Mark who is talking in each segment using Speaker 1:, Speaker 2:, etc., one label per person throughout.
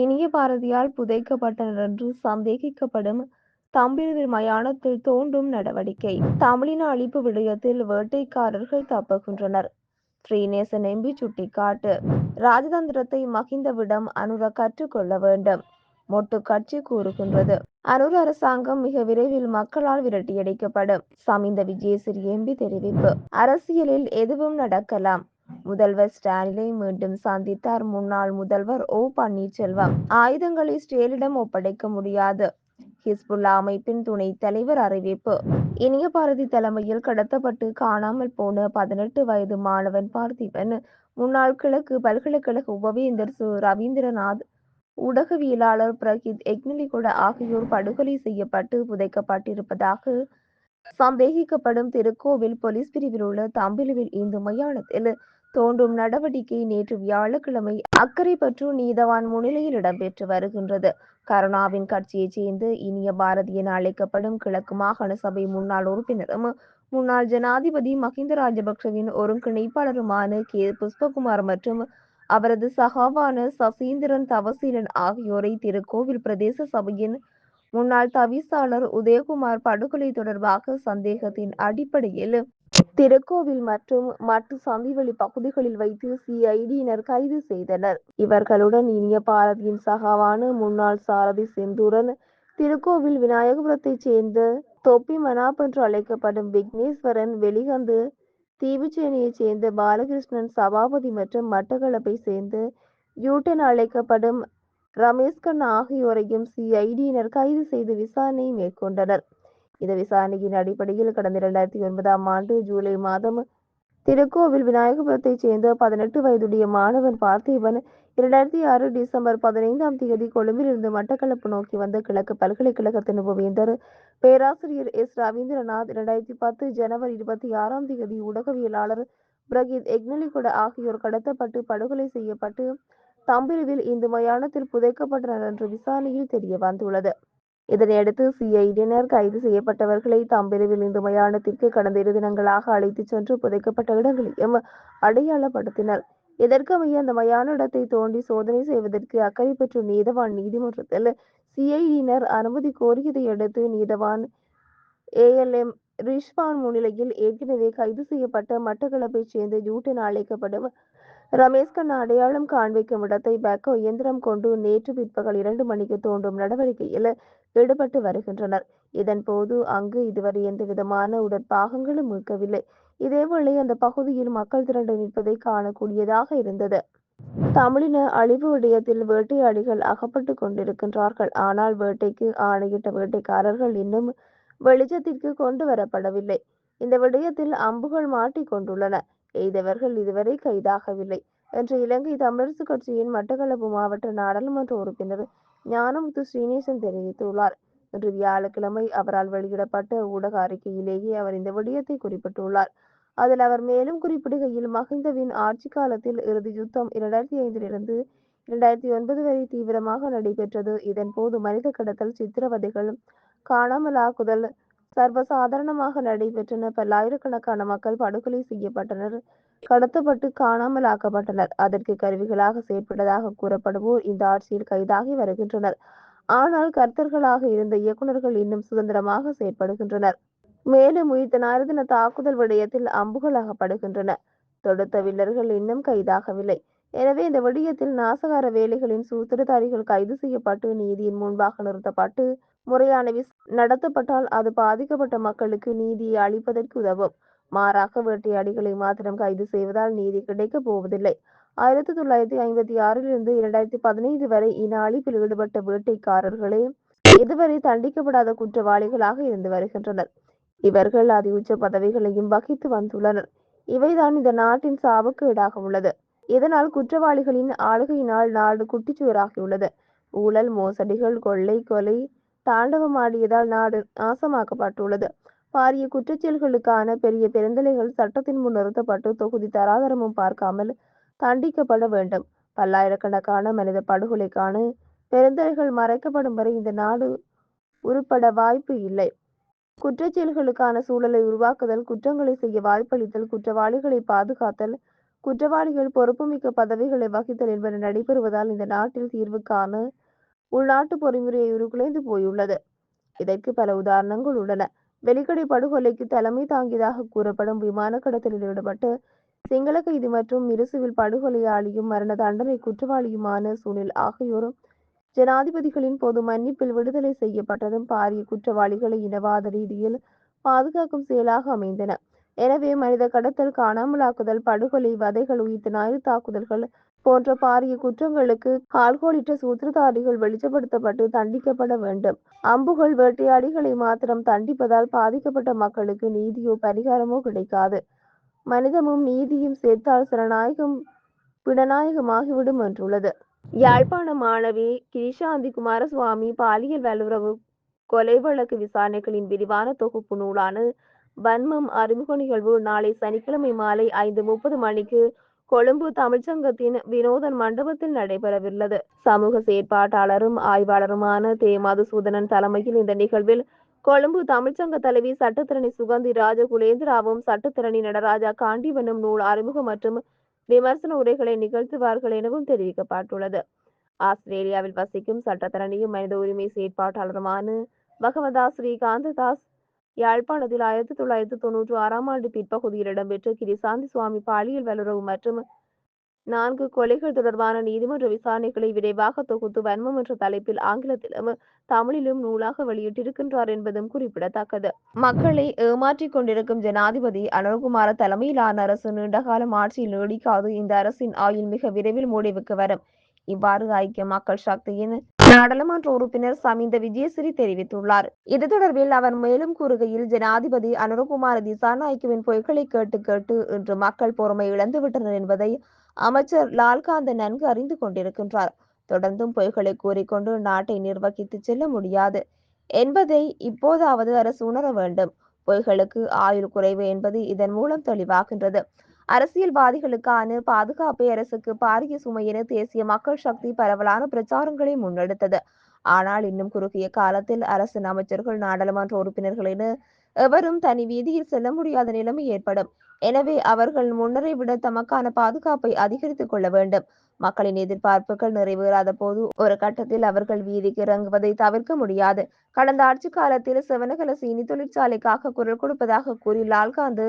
Speaker 1: இனிய பாரதியால் என்று சந்தேகிக்கப்படும் தம்பிதுரை மயானத்தில் தோண்டும் நடவடிக்கை தமிழின அழிப்பு விடயத்தில் வேட்டைக்காரர்கள் தப்புகின்றனர் ஸ்ரீநேசன் எம்பி சுட்டிக்காட்டு ராஜதந்திரத்தை மகிந்தவிடம் அனுர கற்றுக்கொள்ள வேண்டும் மொட்டு கட்சி கூறுகின்றது அனுர் அரசாங்கம் மிக விரைவில் மக்களால் விரட்டியடிக்கப்படும் சமிந்த விஜயசிறி எம்பி தெரிவிப்பு அரசியலில் எதுவும் நடக்கலாம் முதல்வர் ஸ்டாலினை மீண்டும் சந்தித்தார் முன்னாள் முதல்வர் ஓ பன்னீர்செல்வம் ஆயுதங்களை ஸ்டேலிடம் ஒப்படைக்க முடியாது ஹிஸ்புல்லா அமைப்பின் துணை தலைவர் அறிவிப்பு இனிய பாரதி தலைமையில் கடத்தப்பட்டு காணாமல் போன பதினெட்டு வயது மாணவன் பார்த்திபன் முன்னாள் கிழக்கு பல்கலைக்கழக உபவேந்தர் சு ரவீந்திரநாத் ஊடகவியலாளர் பிரகித் எக்னிலிகுட ஆகியோர் படுகொலை செய்யப்பட்டு புதைக்கப்பட்டிருப்பதாக சந்தேகிக்கப்படும் திருக்கோவில் போலீஸ் பிரிவில் உள்ள தம்பிலுவில் இந்து மயானத்தில் தோண்டும் நடவடிக்கை நேற்று வியாழக்கிழமை அக்கரைப்பற்று நீதவான் முன்னிலையில் இடம்பெற்று வருகின்றது கருணாவின் கட்சியைச் சேர்ந்து இனிய பாரதி என அழைக்கப்படும் கிழக்கு மாகாண சபை முன்னாள் உறுப்பினரும் முன்னாள் ஜனாதிபதி மஹிந்த ராஜபக்சவின் ஒருங்கிணைப்பாளருமான கே புஷ்பகுமார் மற்றும் அவரது சகாவான சசீந்திரன் தவசீலன் ஆகியோரை திருக்கோவில் பிரதேச சபையின் முன்னாள் தவிசாளர் உதயகுமார் படுகொலை தொடர்பாக சந்தேகத்தின் அடிப்படையில் திருக்கோவில் மற்றும் மற்ற சந்திவெளி பகுதிகளில் வைத்து சிஐடியினர் கைது செய்தனர் இவர்களுடன் இனிய பாரதியின் சகாவான முன்னாள் சாரதி செந்தூரன் திருக்கோவில் விநாயகபுரத்தைச் சேர்ந்த தொப்பி மனாப் என்று அழைக்கப்படும் விக்னேஸ்வரன் வெளிகந்து தீவுச்சேனியைச் சேர்ந்த பாலகிருஷ்ணன் சபாபதி மற்றும் மட்டக்களப்பை சேர்ந்த யூட்டன் அழைக்கப்படும் ரமேஷ்கன் ஆகியோரையும் சிஐடியினர் கைது செய்து விசாரணை மேற்கொண்டனர் இந்த விசாரணையின் அடிப்படையில் கடந்த இரண்டாயிரத்தி ஒன்பதாம் ஆண்டு ஜூலை மாதம் திருக்கோவில் விநாயகபுரத்தைச் சேர்ந்த பதினெட்டு வயதுடைய மாணவன் பார்த்திபன் இரண்டாயிரத்தி ஆறு டிசம்பர் பதினைந்தாம் தேதி கொழும்பில் இருந்து மட்டக்களப்பு நோக்கி வந்த கிழக்கு பல்கலைக்கழகத்தின் உபவேந்தர் பேராசிரியர் எஸ் ரவீந்திரநாத் இரண்டாயிரத்தி பத்து ஜனவரி இருபத்தி ஆறாம் தேதி ஊடகவியலாளர் பிரகீத் எக்னலிகுட ஆகியோர் கடத்தப்பட்டு படுகொலை செய்யப்பட்டு தம்பிரிவில் இந்து மயானத்தில் புதைக்கப்பட்டனர் என்று விசாரணையில் தெரிய வந்துள்ளது இதனையடுத்து சிஐடியினர் கைது செய்யப்பட்டவர்களை தாம் பிரிவில் இந்து மயானத்திற்கு கடந்த இரு தினங்களாக அழைத்துச் சென்று புதைக்கப்பட்ட இடங்களையும் அடையாளப்படுத்தினர் இதற்கமைய அந்த மயான இடத்தை தோண்டி சோதனை செய்வதற்கு அக்கறை பெற்ற நீதவான் நீதிமன்றத்தில் சிஐடியினர் அனுமதி கோரியதை அடுத்து நீதவான் ஏஎல்எம் ரிஷ்வான் முன்னிலையில் ஏற்கனவே கைது செய்யப்பட்ட மட்டக்களப்பைச் சேர்ந்த ஜூட்டன் அழைக்கப்படும் ரமேஷ்கண் அடையாளம் காண்பிக்கும் இடத்தை பேக்கோ இயந்திரம் கொண்டு நேற்று பிற்பகல் இரண்டு மணிக்கு தோண்டும் நடவடிக்கையில் ஈடுபட்டு வருகின்றனர் இதன்போது அங்கு இதுவரை எந்த விதமான உடற்பாகங்களும் இருக்கவில்லை இதேவேளை அந்த பகுதியில் மக்கள் திரண்டு நிற்பதை காணக்கூடியதாக இருந்தது தமிழின அழிவு விடயத்தில் வேட்டையாடிகள் அகப்பட்டு கொண்டிருக்கின்றார்கள் ஆனால் வேட்டைக்கு ஆணையிட்ட வேட்டைக்காரர்கள் இன்னும் வெளிச்சத்திற்கு கொண்டு வரப்படவில்லை இந்த விடயத்தில் அம்புகள் மாட்டிக்கொண்டுள்ளன எய்தவர்கள் இதுவரை கைதாகவில்லை என்று இலங்கை தமிழரசு கட்சியின் மட்டக்களப்பு மாவட்ட நாடாளுமன்ற உறுப்பினர் ஞானமுத்து ஸ்ரீநேசன் தெரிவித்துள்ளார் இன்று வியாழக்கிழமை அவரால் வெளியிடப்பட்ட ஊடக அறிக்கையிலேயே அவர் இந்த விடயத்தை குறிப்பிட்டுள்ளார் அதில் அவர் மேலும் குறிப்பிடுகையில் மஹிந்தவின் ஆட்சி காலத்தில் இறுதி யுத்தம் இரண்டாயிரத்தி ஐந்திலிருந்து இரண்டாயிரத்தி ஒன்பது வரை தீவிரமாக நடைபெற்றது இதன் போது மனித கடத்தல் சித்திரவதைகள் காணாமலாக்குதல் சர்வசாதாரணமாக நடைபெற்றன பல்லாயிரக்கணக்கான மக்கள் படுகொலை செய்யப்பட்டனர் கடத்தப்பட்டு காணாமல் ஆக்கப்பட்டனர் அதற்கு கருவிகளாக செயற்பட்டதாக கூறப்படுவோர் இந்த ஆட்சியில் கைதாகி வருகின்றனர் ஆனால் கர்த்தர்களாக இருந்த இயக்குநர்கள் இன்னும் சுதந்திரமாக செயற்படுகின்றனர் மேலும் உயிர்த்த நாரதின தாக்குதல் விடயத்தில் அம்புகள் அகப்படுகின்றன தொடுத்த வில்லர்கள் இன்னும் கைதாகவில்லை எனவே இந்த விடயத்தில் நாசகார வேலைகளின் சூத்திரதாரிகள் கைது செய்யப்பட்டு நீதியின் முன்பாக நிறுத்தப்பட்டு முறையான விஸ் நடத்தப்பட்டால் அது பாதிக்கப்பட்ட மக்களுக்கு நீதியை அளிப்பதற்கு உதவும் மாறாக வேட்டையாடிகளை மாத்திரம் கைது செய்வதால் நீதி கிடைக்கப் போவதில்லை ஆயிரத்தி தொள்ளாயிரத்தி ஐம்பத்தி ஆறிலிருந்து இரண்டாயிரத்தி பதினைந்து வரை இன அழிப்பில் ஈடுபட்ட வேட்டைக்காரர்களே இதுவரை தண்டிக்கப்படாத குற்றவாளிகளாக இருந்து வருகின்றனர் இவர்கள் அதி உச்ச பதவிகளையும் வகித்து வந்துள்ளனர் இவைதான் இந்த நாட்டின் சாவுக்கு ஈடாக உள்ளது இதனால் குற்றவாளிகளின் ஆளுகையினால் நாடு குட்டிச்சுவராகியுள்ளது ஊழல் மோசடிகள் கொள்ளை கொலை தாண்டவம் ஆடியதால் நாடு நாசமாக்கப்பட்டுள்ளது பாரிய குற்றச்செயல்களுக்கான பெரிய பெருந்தலைகள் சட்டத்தின் முன் நிறுத்தப்பட்டு தொகுதி தராதரமும் பார்க்காமல் தண்டிக்கப்பட வேண்டும் பல்லாயிரக்கணக்கான மனித படுகொலைக்கான பெருந்தலைகள் மறைக்கப்படும் வரை இந்த நாடு உருப்பட வாய்ப்பு இல்லை குற்றச்செயல்களுக்கான சூழலை உருவாக்குதல் குற்றங்களை செய்ய வாய்ப்பளித்தல் குற்றவாளிகளை பாதுகாத்தல் குற்றவாளிகள் பொறுப்புமிக்க பதவிகளை வகித்தல் என்பன நடைபெறுவதால் இந்த நாட்டில் தீர்வு காண உள்நாட்டு பொறிமுறையை உருக்குலைந்து போயுள்ளது இதற்கு பல உதாரணங்கள் உள்ளன வெளிக்கடை படுகொலைக்கு தலைமை தாங்கியதாக கூறப்படும் விமான கடத்தலில் ஈடுபட்டு சிங்கள கைதி மற்றும் மிருசுவில் படுகொலையாளியும் மரண தண்டனை குற்றவாளியுமான சுனில் ஆகியோரும் ஜனாதிபதிகளின் பொது மன்னிப்பில் விடுதலை செய்யப்பட்டதும் பாரிய குற்றவாளிகளை இனவாத ரீதியில் பாதுகாக்கும் செயலாக அமைந்தன எனவே மனித கடத்தல் காணாமலாக்குதல் படுகொலை வதைகள் உயிர்த்து நாயு தாக்குதல்கள் போன்ற பாரிய குற்றங்களுக்கு கால்கோலிட்ட சூத்திரதாரிகள் வெளிச்சப்படுத்தப்பட்டு தண்டிக்கப்பட வேண்டும் அம்புகள் வேட்டையாடிகளை மாத்திரம் தண்டிப்பதால் பாதிக்கப்பட்ட மக்களுக்கு நீதியோ பரிகாரமோ கிடைக்காது மனிதமும் நீதியும் சேர்த்தால் சிறநாயகம் பிணநாயகமாகிவிடும் என்றுள்ளது யாழ்ப்பாண மாணவி கிரிஷாந்தி குமாரசுவாமி பாலியல் வல்லுறவு கொலை வழக்கு விசாரணைகளின் விரிவான தொகுப்பு நூலான வன்மம் அறிமுக நிகழ்வு நாளை சனிக்கிழமை மாலை ஐந்து முப்பது மணிக்கு கொழும்பு தமிழ்ச்சங்கத்தின் வினோதன் மண்டபத்தில் நடைபெறவுள்ளது சமூக செயற்பாட்டாளரும் ஆய்வாளருமான தே மதுசூதனன் தலைமையில் இந்த நிகழ்வில் கொழும்பு தமிழ்ச்சங்க தலைவி சட்டத்திரணி சுகந்தி ராஜ குலேந்திராவும் சட்டத்திரணி நடராஜா காண்டிவனும் நூல் அறிமுகம் மற்றும் விமர்சன உரைகளை நிகழ்த்துவார்கள் எனவும் தெரிவிக்கப்பட்டுள்ளது ஆஸ்திரேலியாவில் வசிக்கும் சட்டத்திறனியும் மனித உரிமை செயற்பாட்டாளருமான பகவதா ஸ்ரீகாந்த தாஸ் யாழ்ப்பாணத்தில் ஆயிரத்தி தொள்ளாயிரத்தி தொன்னூற்றி ஆறாம் ஆண்டு பிற்பகுதியில் இடம்பெற்ற கிரிசாந்தி சுவாமி பாலியல் வல்லுறவு மற்றும் நான்கு கொலைகள் தொடர்பான நீதிமன்ற விசாரணைகளை விரைவாக தொகுத்து வன்மம் என்ற தலைப்பில் ஆங்கிலத்திலும் தமிழிலும் நூலாக வெளியிட்டிருக்கின்றார் என்பதும் குறிப்பிடத்தக்கது மக்களை ஏமாற்றிக் கொண்டிருக்கும் ஜனாதிபதி அனுகுமார தலைமையிலான அரசு நீண்டகாலம் ஆட்சியில் நீடிக்காது இந்த அரசின் ஆயுள் மிக விரைவில் முடிவுக்கு வரும் இவ்வாறு ஐக்கிய மக்கள் சக்தியின் நாடாளுமன்ற உறுப்பினர் சமிந்த விஜயசிறி தெரிவித்துள்ளார் இது தொடர்பில் அவர் மேலும் கூறுகையில் ஜனாதிபதி அனுரகுமார் திசாநாயக்குவின் பொய்களை கேட்டு கேட்டு இன்று மக்கள் பொறுமை இழந்துவிட்டனர் என்பதை அமைச்சர் லால்காந்த நன்கு அறிந்து கொண்டிருக்கின்றார் தொடர்ந்தும் பொய்களை கூறிக்கொண்டு நாட்டை நிர்வகித்து செல்ல முடியாது என்பதை இப்போதாவது அரசு உணர வேண்டும் பொய்களுக்கு ஆயுள் குறைவு என்பது இதன் மூலம் தெளிவாகின்றது அரசியல்வாதிகளுக்கான பாதுகாப்பை அரசுக்கு பாரிய சுமை என தேசிய மக்கள் சக்தி பரவலான பிரச்சாரங்களை முன்னெடுத்தது ஆனால் இன்னும் குறுகிய காலத்தில் அரசின் அமைச்சர்கள் நாடாளுமன்ற உறுப்பினர்கள் என எவரும் தனி வீதியில் செல்ல முடியாத நிலைமை ஏற்படும் எனவே அவர்கள் முன்னரை விட தமக்கான பாதுகாப்பை அதிகரித்துக் கொள்ள வேண்டும் மக்களின் எதிர்பார்ப்புகள் நிறைவேறாத போது ஒரு கட்டத்தில் அவர்கள் வீதிக்கு இறங்குவதை தவிர்க்க முடியாது கடந்த ஆட்சி காலத்தில் சிவனகல சீனி தொழிற்சாலைக்காக குரல் கொடுப்பதாக கூறி லால்காந்து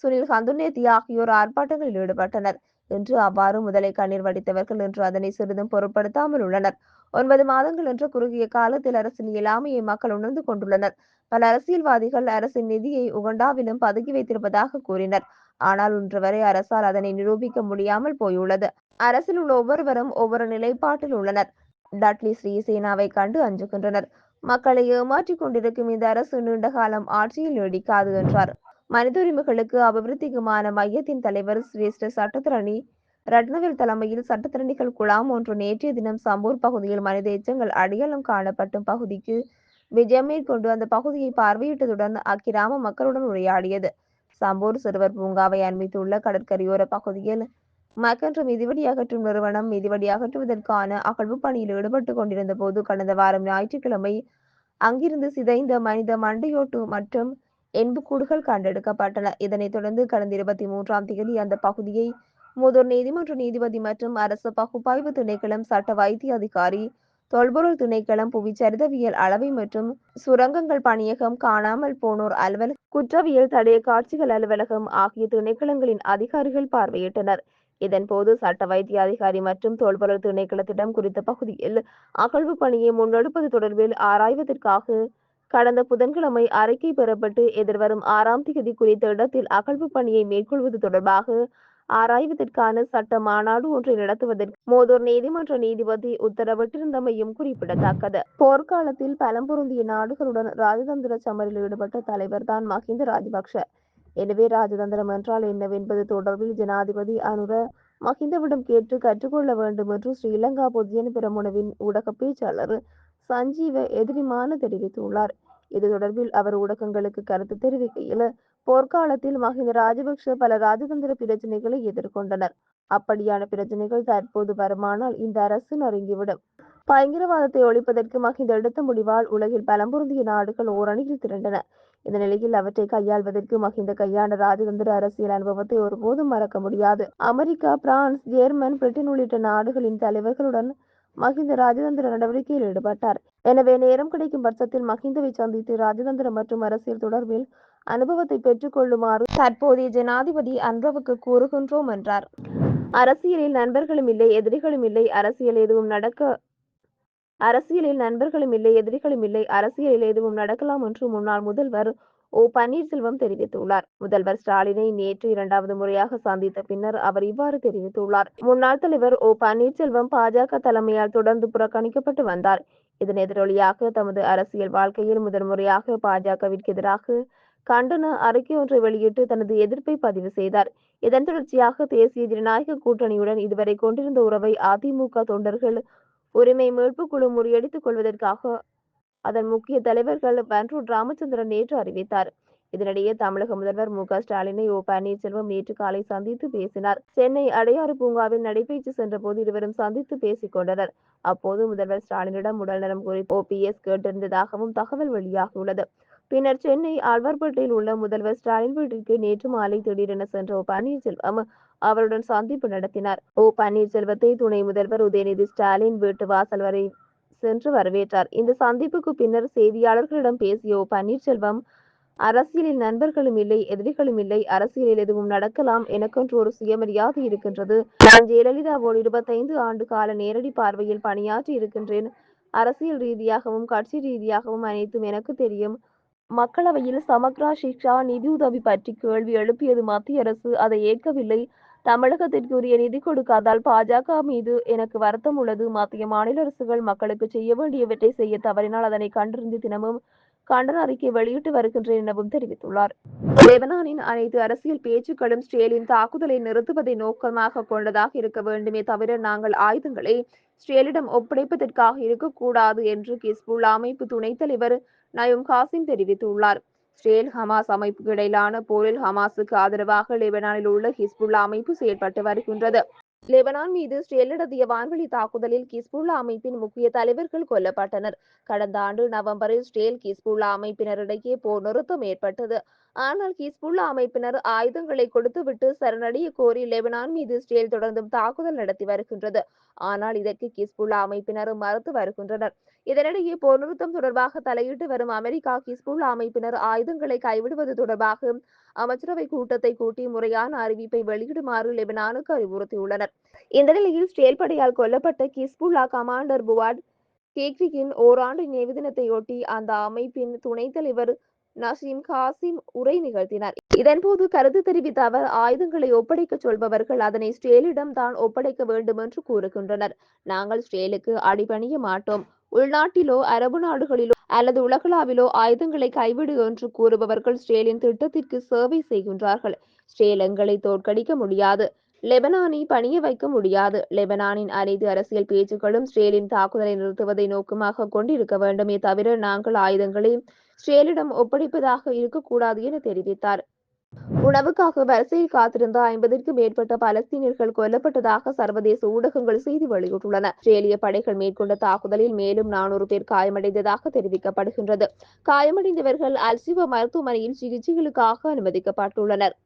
Speaker 1: சுனில் கந்துநேத்தி ஆகியோர் ஆர்ப்பாட்டங்களில் ஈடுபட்டனர் என்று அவ்வாறு முதலை கண்ணீர் வடித்தவர்கள் என்று அதனை சிறிதும் பொருட்படுத்தாமல் உள்ளனர் ஒன்பது மாதங்கள் என்ற குறுகிய காலத்தில் அரசின் இயலாமையை மக்கள் உணர்ந்து கொண்டுள்ளனர் பல அரசியல்வாதிகள் அரசின் நிதியை உகண்டாவிலும் பதுக்கி வைத்திருப்பதாக கூறினர் ஆனால் இன்று வரை அரசால் அதனை நிரூபிக்க முடியாமல் போயுள்ளது அரசில் உள்ள ஒவ்வொருவரும் ஒவ்வொரு நிலைப்பாட்டில் உள்ளனர் டட்லி ஸ்ரீசேனாவை கண்டு அஞ்சுகின்றனர் மக்களை ஏமாற்றிக் கொண்டிருக்கும் இந்த அரசு நீண்ட காலம் ஆட்சியில் நீடிக்காது என்றார் மனித உரிமைகளுக்கு அபிவிருத்திக்குமான மையத்தின் தலைவர் சிரேஷ்ட சட்டத்திரணி ரட்னவில் தலைமையில் சட்டத்திரணிகள் குழாம் ஒன்று நேற்றைய தினம் சம்பூர் பகுதியில் மனித எச்சங்கள் அடையாளம் காணப்பட்டும் பகுதிக்கு விஜயம் மேற்கொண்டு அந்த பகுதியை பார்வையிட்டதுடன் அக்கிராம மக்களுடன் உரையாடியது சம்பூர் சிறுவர் பூங்காவை அண்மித்துள்ள கடற்கரையோர பகுதியில் மக்கன்று மிதிவடி அகற்றும் நிறுவனம் மிதிவடி அகற்றுவதற்கான அகழ்வு பணியில் ஈடுபட்டு கொண்டிருந்த போது கடந்த வாரம் ஞாயிற்றுக்கிழமை அங்கிருந்து சிதைந்த மனித மண்டையோட்டு மற்றும் கூடுகள் கண்டெடுக்கப்பட்டன இதனைத் தொடர்ந்து கடந்த இருபத்தி மூன்றாம் தேதி அந்த பகுதியை முதல் நீதிமன்ற நீதிபதி மற்றும் அரசு பகுப்பாய்வு திணைக்களம் சட்ட வைத்திய அதிகாரி தொல்பொருள் திணைக்களம் புவிச்சரிதவியல் அளவை மற்றும் சுரங்கங்கள் பணியகம் காணாமல் போனோர் அலுவலக குற்றவியல் தடைய காட்சிகள் அலுவலகம் ஆகிய திணைக்களங்களின் அதிகாரிகள் பார்வையிட்டனர் இதன்போது சட்ட வைத்திய அதிகாரி மற்றும் தொல்பொருள் திணைக்களத்திடம் குறித்த பகுதியில் அகழ்வு பணியை முன்னெடுப்பது தொடர்பில் ஆராய்வதற்காக கடந்த புதன்கிழமை அறிக்கை பெறப்பட்டு எதிர்வரும் ஆறாம் தேதி குறித்த இடத்தில் அகழ்வு பணியை மேற்கொள்வது தொடர்பாக ஆராய்வதற்கான சட்ட மாநாடு ஒன்றை நடத்துவதற்கு மோதூர் நீதிமன்ற நீதிபதி உத்தரவிட்டிருந்தமையும் குறிப்பிடத்தக்கது போர்க்காலத்தில் பலம் பொருந்திய நாடுகளுடன் ராஜதந்திர சமரில் ஈடுபட்ட தலைவர் தான் மஹிந்த ராஜபக்ஷ எனவே ராஜதந்திரம் என்றால் என்னவென்பது தொடர்பில் ஜனாதிபதி அனுர மஹிந்தவிடம் கேட்டு கற்றுக்கொள்ள வேண்டும் என்று ஸ்ரீலங்கா பொதுஜன பிரமுனவின் ஊடக பேச்சாளர் சஞ்சீவ எதிரிமான தெரிவித்துள்ளார் இது தொடர்பில் அவர் ஊடகங்களுக்கு கருத்து தெரிவிக்கையில் போர்க்காலத்தில் மஹிந்த ராஜபக்ஷ பல ராஜதந்திர பிரச்சனைகளை எதிர்கொண்டனர் அப்படியான பிரச்சனைகள் தற்போது வருமானால் இந்த அரசு நொறுங்கிவிடும் பயங்கரவாதத்தை ஒழிப்பதற்கு மஹிந்த எடுத்த முடிவால் உலகில் பலம் பொருந்திய நாடுகள் ஓரணியில் திரண்டன இந்த நிலையில் அவற்றை கையாள்வதற்கு மஹிந்த கையாண்ட ராஜதந்திர அரசியல் அனுபவத்தை ஒருபோதும் மறக்க முடியாது அமெரிக்கா பிரான்ஸ் ஜெர்மன் பிரிட்டன் உள்ளிட்ட நாடுகளின் தலைவர்களுடன் மஹிந்த ராஜதந்திர நடவடிக்கையில் ஈடுபட்டார் எனவே நேரம் கிடைக்கும் பட்சத்தில் மஹிந்தவை சந்தித்து ராஜதந்திர மற்றும் அரசியல் தொடர்பில் அனுபவத்தை பெற்றுக் கொள்ளுமாறு தற்போதைய ஜனாதிபதி அன்பவுக்கு கூறுகின்றோம் என்றார் அரசியலில் நண்பர்களும் இல்லை எதிரிகளும் இல்லை அரசியல் எதுவும் நடக்க அரசியலில் நண்பர்களும் இல்லை எதிரிகளும் இல்லை அரசியலில் எதுவும் நடக்கலாம் என்று முன்னாள் முதல்வர் ஓ பன்னீர்செல்வம் தெரிவித்துள்ளார் முதல்வர் ஸ்டாலினை நேற்று இரண்டாவது முறையாக சந்தித்த பின்னர் அவர் இவ்வாறு தெரிவித்துள்ளார் முன்னாள் தலைவர் ஓ பன்னீர்செல்வம் பாஜக தலைமையால் தொடர்ந்து புறக்கணிக்கப்பட்டு வந்தார் இதன் எதிரொலியாக தமது அரசியல் வாழ்க்கையில் முதன்முறையாக பாஜகவிற்கு எதிராக கண்டன அறிக்கை ஒன்றை வெளியிட்டு தனது எதிர்ப்பை பதிவு செய்தார் இதன் தொடர்ச்சியாக தேசிய ஜனநாயக கூட்டணியுடன் இதுவரை கொண்டிருந்த உறவை அதிமுக தொண்டர்கள் உரிமை மீட்பு குழு முறியடித்துக் கொள்வதற்காக அதன் முக்கிய தலைவர்கள் பன்ரூட் ராமச்சந்திரன் நேற்று அறிவித்தார் இதனிடையே தமிழக முதல்வர் மு க ஸ்டாலினை ஓ பன்னீர்செல்வம் நேற்று காலை சந்தித்து பேசினார் சென்னை அடையாறு பூங்காவில் நடைபயிற்சி சென்ற போது இருவரும் சந்தித்து பேசிக் கொண்டனர் அப்போது முதல்வர் ஸ்டாலினிடம் உடல்நலம் குறித்து ஓபிஎஸ் கேட்டிருந்ததாகவும் தகவல் வெளியாகியுள்ளது பின்னர் சென்னை ஆழ்வார்பேட்டையில் உள்ள முதல்வர் ஸ்டாலின் வீட்டிற்கு நேற்று மாலை திடீரென சென்ற ஓ பன்னீர்செல்வம் அவருடன் சந்திப்பு நடத்தினார் ஓ பன்னீர்செல்வத்தை துணை முதல்வர் உதயநிதி ஸ்டாலின் வீட்டு வாசல் வரை சென்று வரவேற்றார் இந்த சந்திப்புக்கு பின்னர் செய்தியாளர்களிடம் பேசிய ஓ பன்னீர்செல்வம் அரசியலில் நண்பர்களும் இல்லை எதிரிகளும் இல்லை அரசியலில் எதுவும் நடக்கலாம் எனக்கென்று ஒரு சுயமரியாதை இருக்கின்றது நான் ஜெயலலிதாவோடு இருபத்தைந்து ஆண்டு கால நேரடி பார்வையில் பணியாற்றி இருக்கின்றேன் அரசியல் ரீதியாகவும் கட்சி ரீதியாகவும் அனைத்தும் எனக்கு தெரியும் மக்களவையில் சமக்ரா சிக்ஷா நிதியுதவி பற்றி கேள்வி எழுப்பியது மத்திய அரசு அதை ஏற்கவில்லை தமிழகத்திற்கு உரிய நிதி கொடுக்காதால் பாஜக மீது எனக்கு வருத்தம் உள்ளது மத்திய மாநில அரசுகள் மக்களுக்கு செய்ய வேண்டியவற்றை செய்ய தவறினால் அதனை கண்டறிந்து தினமும் கண்டன அறிக்கை வெளியிட்டு வருகின்றேன் எனவும் தெரிவித்துள்ளார் லெபனானின் அனைத்து அரசியல் பேச்சுக்களும் ஸ்ரேலின் தாக்குதலை நிறுத்துவதை நோக்கமாக கொண்டதாக இருக்க வேண்டுமே தவிர நாங்கள் ஆயுதங்களை ஸ்ரேலிடம் ஒப்படைப்பதற்காக இருக்கக்கூடாது என்று கிஸ்புல் அமைப்பு துணைத் தலைவர் நயும் காசிம் தெரிவித்துள்ளார் இஸ்ரேல் ஹமாஸ் அமைப்புக்கு இடையிலான போரில் ஹமாஸுக்கு ஆதரவாக லெபனானில் உள்ள ஹிஸ்புல்லா அமைப்பு செயல்பட்டு வருகின்றது லெபனான் மீது இஸ்ரேல் நடத்திய வான்வழி தாக்குதலில் கிஸ்புல்லா அமைப்பின் முக்கிய தலைவர்கள் கொல்லப்பட்டனர் கடந்த ஆண்டு நவம்பரில் ஸ்ரேல் கிஸ்புல்லா அமைப்பினரிடையே போர் நிறுத்தம் ஏற்பட்டது ஆனால் ஹிஸ்புல்லா அமைப்பினர் ஆயுதங்களை கொடுத்துவிட்டு சரணடைய கோரி லெபனான் மீது இஸ்ரேல் தொடர்ந்தும் தாக்குதல் நடத்தி வருகின்றது ஆனால் இதற்கு ஹிஸ்புல்லா அமைப்பினர் மறுத்து வருகின்றனர் இதனிடையே போர் நிறுத்தம் தொடர்பாக தலையிட்டு வரும் அமெரிக்கா ஹிஸ்புல்லா அமைப்பினர் ஆயுதங்களை கைவிடுவது தொடர்பாக அமைச்சரவை கூட்டத்தை கூட்டி முறையான அறிவிப்பை வெளியிடுமாறு லெபனானுக்கு அறிவுறுத்தியுள்ளனர் இந்த நிலையில் ஸ்டேல் படையால் கொல்லப்பட்ட கிஸ்புல்லா கமாண்டர் புவாட் கேக்ரியின் ஓராண்டு நினைவு தினத்தையொட்டி அந்த அமைப்பின் துணைத் தலைவர் நசீம் காசிம் உரை நிகழ்த்தினார் இதன்போது கருத்து தெரிவித்த அவர் ஆயுதங்களை ஒப்படைக்க சொல்பவர்கள் அதனை ஸ்ரேலிடம் தான் ஒப்படைக்க வேண்டும் என்று கூறுகின்றனர் நாங்கள் ஸ்ரேலுக்கு அடிபணிய மாட்டோம் உள்நாட்டிலோ அரபு நாடுகளிலோ அல்லது உலகளாவிலோ ஆயுதங்களை கைவிடு என்று கூறுபவர்கள் ஸ்ரேலின் திட்டத்திற்கு சேவை செய்கின்றார்கள் ஸ்ரேல் எங்களை தோற்கடிக்க முடியாது லெபனானை பணிய வைக்க முடியாது லெபனானின் அனைத்து அரசியல் பேச்சுக்களும் ஸ்ரேலின் தாக்குதலை நிறுத்துவதை நோக்கமாக கொண்டிருக்க வேண்டுமே தவிர நாங்கள் ஆயுதங்களை ஸ்ரேலிடம் ஒப்படைப்பதாக இருக்கக்கூடாது என தெரிவித்தார் உணவுக்காக வரிசையில் காத்திருந்த ஐம்பதிற்கும் மேற்பட்ட பலஸ்தீனியர்கள் கொல்லப்பட்டதாக சர்வதேச ஊடகங்கள் செய்தி வெளியிட்டுள்ளன ஸ்ரேலிய படைகள் மேற்கொண்ட தாக்குதலில் மேலும் நானூறு பேர் காயமடைந்ததாக தெரிவிக்கப்படுகின்றது காயமடைந்தவர்கள் அல்சிவா மருத்துவமனையில் சிகிச்சைகளுக்காக அனுமதிக்கப்பட்டுள்ளனர்